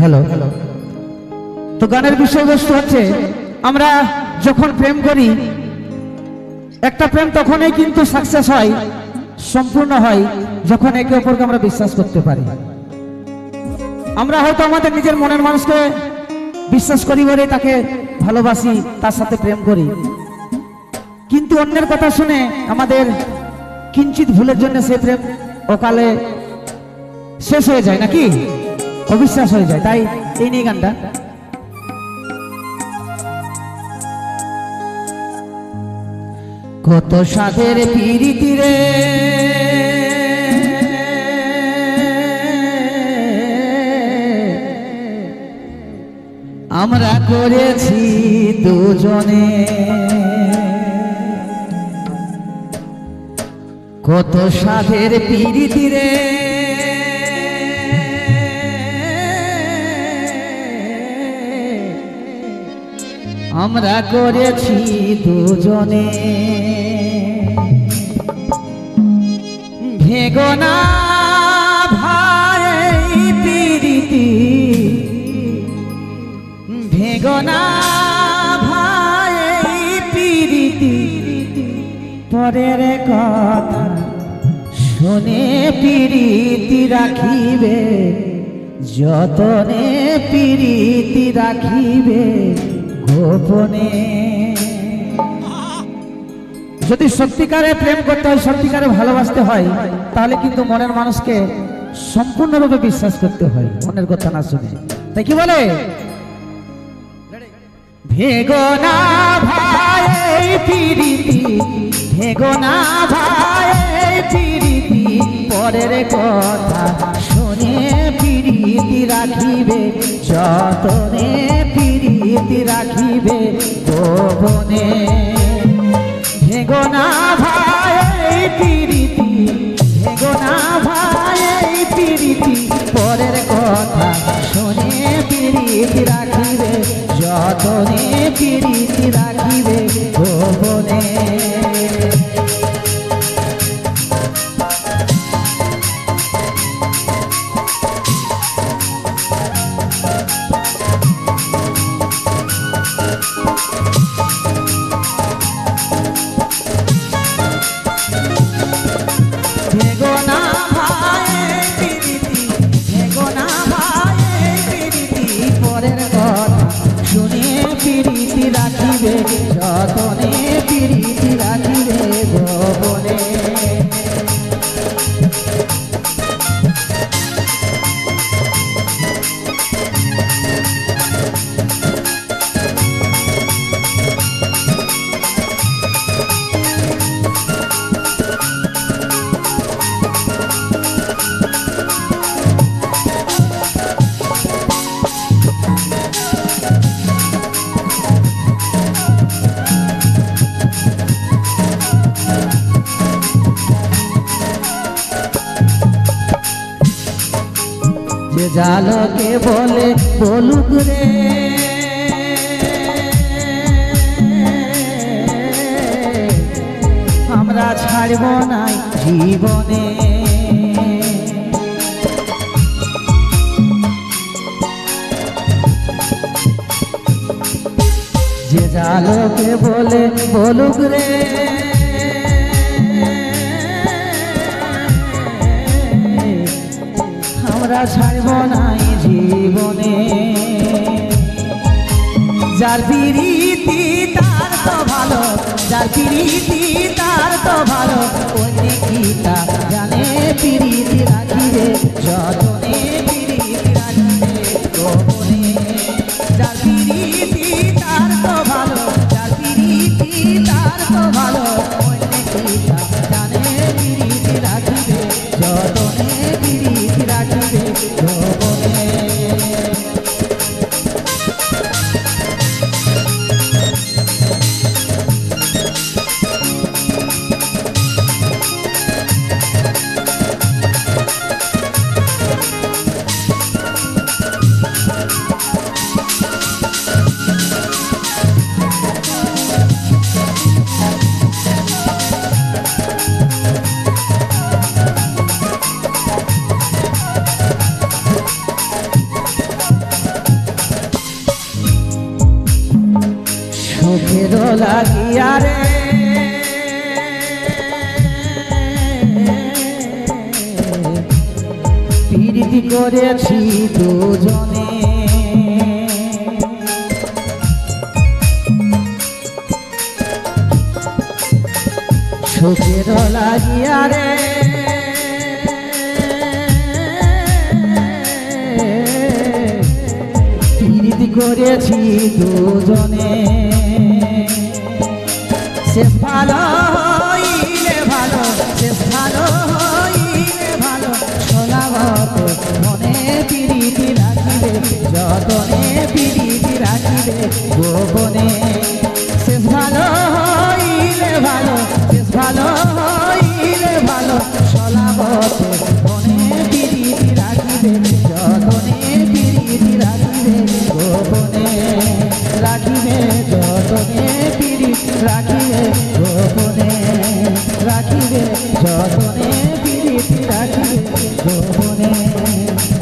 Hello. তো গানের বিষয়বস্তু হচ্ছে, আমরা যখন প্রেম করি, একটা প্রেম তখনই কিন্তু সাকসেস হয়, সম্পূর্ণ হয়, যখন একে অপরকে আমরা বিশ্বাস করতে পারি। আমরা হয়তো আমাদের নিজের মনের মানুষকে বিশ্বাস করি বলে তাকে ভালোবাসি, তার সাথে প্রেম করি। কিন্তু অন্যের কথা শুনে আমাদের কিঞ্চিত ভুলের জন্য সে প্রেম অকালে শেষ হয়ে যায়, নাকি? অবিশ্বাস হয়ে যায়। তাই এই নিয়ে গানটা। কত সাধের পিরিতি রে। আমরা করেছি দুজনে। কত সাধের পিরিতি রে। আমরা করেছি দুজনে। ভেগনা ভাই পিরিতি। ভেগনা ভাই পিরিতি। পরের কথা শুনে পিরিতি রাখিবে, যতনে পিরিতি রাখিবে। গোপনে। যদি সত্যিকারে প্রেম করতে হয়, সত্যিকারে ভালোবাসতে হয়, তাহলে কিন্তু মনের মানুষকে সম্পূর্ণরূপে বিশ্বাস করতে হয়, মনের কথা না শুনে। তাই কি বলে? ভেগনা ভাই পিরিতি ভেগনা ভাই পিরিতি পরের কথা শুনে পিরিতি রাখিবে, যতনে পিরিতি রাখিবে গোপনে ভেগনা ভাই পিরিতি ভেগনা ভাই পিরিতি, পরের কথা শুনে পিরিতি রাখিবে, যতনে পিরিতি রাখিবে গোপনে রাখিবে যতনে পিরিতি জালকে বলে বলুক রে। আমরা ছাড়ব না জীবনে। যে জালকে বলে বলুক রে। আমরা ছাড়ব নাই জীবনে। যার পিরিতি, তার তো ভালো। যার পিরিতি, তার তো ভালো। অন্য কি তা জানে পিরিতি রাখিবে যতনে পিরিতি রাখিবে গোপনে যার পিরিতি, তার তো ভালো। যার তার তো ভালো। অন্য কি লাগিয়া রে। প্রীতি করেছি দুজনে। সুখের লাগিয়া রে। করেছি দুজনে। শেষ ভালো হইলে ভালো শেষ ভালো হইলে ভালো। সোলাবতে মনে পিড়িতি রাখিবে, যতনে পিড়িতি রাখিবে, গোপনে রাখিবে